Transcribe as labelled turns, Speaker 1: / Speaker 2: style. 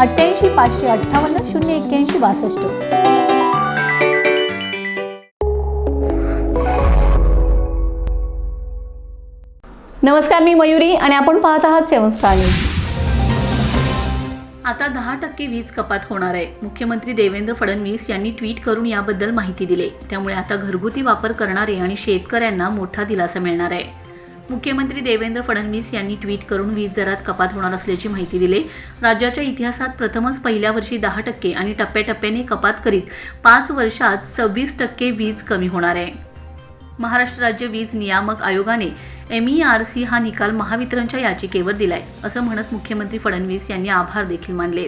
Speaker 1: अठ्ठ्याऐंशी पाचशे अठ्ठावन्न शून्य एक्क्याऐंशी बासष्ट. नमस्कार मी मयुरी आणि आपण पाहत आहात सेवन स्टार न्यूज. आता दहा टक्के वीज कपात होणार आहे. मुख्यमंत्री देवेंद्र फडणवीस यांनी ट्विट करून याबद्दल माहिती दिली. त्यामुळे आता घरगुती वापर करणारे आणि शेतकऱ्यांना मोठा दिलासा मिळणार आहे. मुख्यमंत्री देवेंद्र फडणवीस यांनी ट्विट करून वीज दरात कपात होणार असल्याची माहिती दिली. राज्याच्या इतिहासात प्रथमच पहिल्या वर्षी दहा टक्के आणि टप्प्याटप्प्याने कपात करीत पाच वर्षात सव्वीस टक्के वीज कमी होणार आहे. महाराष्ट्र राज्य वीज नियामक आयोगाने एम ई आर सी हा निकाल महावितरणच्या याचिकेवर दिलाय असं म्हणत मुख्यमंत्री फडणवीस यांनी आभार देखील मानले